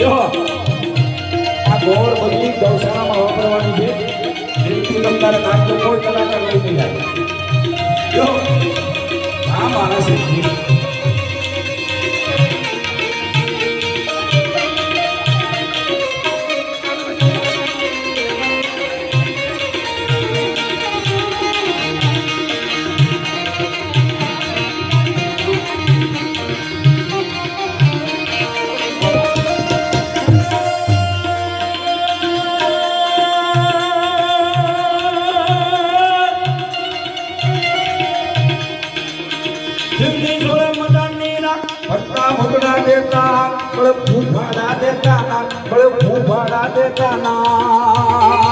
જો. આ ગોળ બધી ગૌશાળામાં વાપરવાની છે. જેથી તમને નાટ્ય કોઈ કલાકાર નહીં જાય જિંદગી જોડે મજાની રાખ. ફરતા ભગડા દેતા બળે ભૂભાડા દેતા ના બળે ભૂભાડા દેતા ના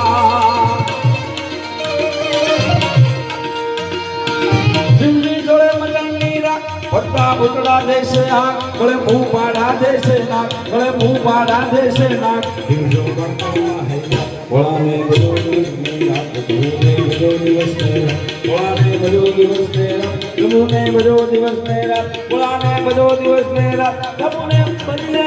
જિંદગી જોડે મજાની રાખ. ફરતા ભગડા દેશે આ બળે ભૂભાડા દેશે ના ભૂ ભૂભાડા દેશે ના. દિવસો ગણતા હૈ વળાને વળાને બધો દિવસ મેરા ધૂને બધો દિવસ મેરા વળાને બધો દિવસ મેરા ધૂને બદલે